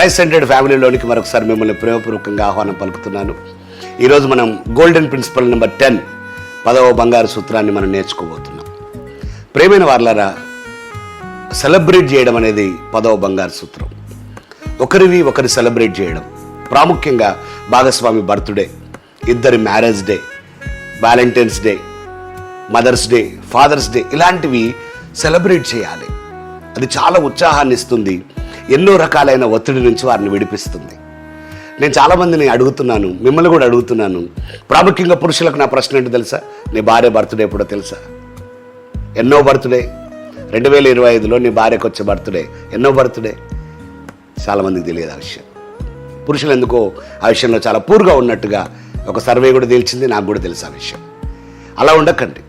Christ scented ఫ్యామిలీలోనికి మరొకసారి మిమ్మల్ని ప్రేమపూర్వకంగా ఆహ్వానం పలుకుతున్నాను. ఈరోజు మనం గోల్డెన్ ప్రిన్సిపల్ నెంబర్ టెన్ పదవ బంగారు సూత్రాన్ని మనం నేర్చుకోబోతున్నాం. ప్రేమైన వార్లరా సెలబ్రేట్ చేయడం అనేది పదవ బంగారు సూత్రం. ఒకరివి ఒకరి సెలబ్రేట్ చేయడం. ప్రాముఖ్యంగా భాగస్వామి బర్త్డే ఇద్దరి marriage day valentine's day mother's day father's day ఇలాంటివి సెలబ్రేట్ చేయాలి. అది చాలా ఉత్సాహాన్ని ఇస్తుంది. ఎన్నో రకాలైన ఒత్తిడి నుంచి వారిని విడిపిస్తుంది. నేను చాలామందిని అడుగుతున్నాను మిమ్మల్ని కూడా అడుగుతున్నాను. ప్రాముఖ్యంగా పురుషులకు నా ప్రశ్న ఏంటో తెలుసా? నీ భార్య బర్త్డే ఎప్పుడో తెలుసా? ఎన్నో బర్త్డే. రెండు వేల ఇరవై ఐదులో నీ భార్యకు వచ్చే బర్త్డే. ఎన్నో బర్త్డే. చాలామందికి తెలియదు ఆ విషయం. పురుషులు ఎందుకో ఆ విషయంలో చాలా పూర్గా ఉన్నట్టుగా ఒక సర్వే కూడా తెలిసింది నాకు కూడా తెలుసు ఆ విషయం. అలా ఉండకండి.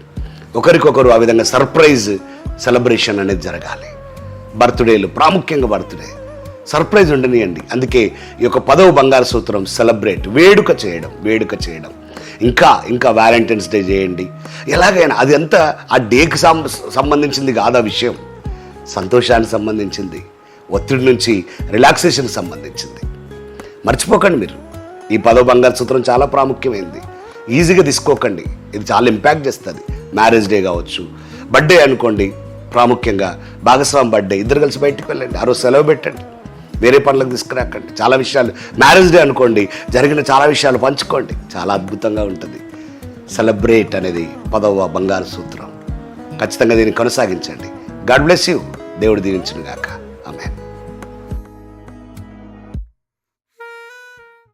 ఒకరికొకరు ఆ విధంగా సర్ప్రైజ్ సెలబ్రేషన్ అనేది జరగాలి. బర్త్డేలు ప్రాముఖ్యంగా బర్త్డే. సర్ప్రైజ్ ఉండనియండి. అందుకే ఈ యొక్క పదవ బంగారు సూత్రం సెలబ్రేట్ వేడుక చేయడం వేడుక చేయడం. ఇంకా ఇంకా వ్యాలంటైన్స్ డే చేయండి. ఎలాగైనా అది అంతా ఆ డేకి సం- సంబంధించింది కాదు ఆ విషయం. సంతోషానికి సంబంధించింది ఒత్తిడి నుంచి రిలాక్సేషన్కి సంబంధించింది. మర్చిపోకండి మీరు. ఈ పదవ బంగారు సూత్రం చాలా ప్రాముఖ్యమైంది. ఈజీగా తీసుకోకండి. ఇది చాలా ఇంపాక్ట్ చేస్తుంది. మ్యారేజ్ డే కావచ్చు బర్త్డే అనుకోండి ప్రాముఖ్యంగా భాగస్వామి బర్త్డే ఇద్దరు కలిసి బయటికి వెళ్ళండి. ఆ రోజు సెలవు పెట్టండి. వేరే పనులకు తీసుకురాకండి. చాలా విషయాలు. మ్యారేజ్ డే అనుకోండి. జరిగిన చాలా విషయాలు పంచుకోండి. చాలా అద్భుతంగా ఉంటుంది. సెలబ్రేట్ అనేది పదవ బంగారు సూత్రం. ఖచ్చితంగా దీన్ని కొనసాగించండి. గాడ్ బ్లెస్ యూ దేవుడు దీవించిన గాక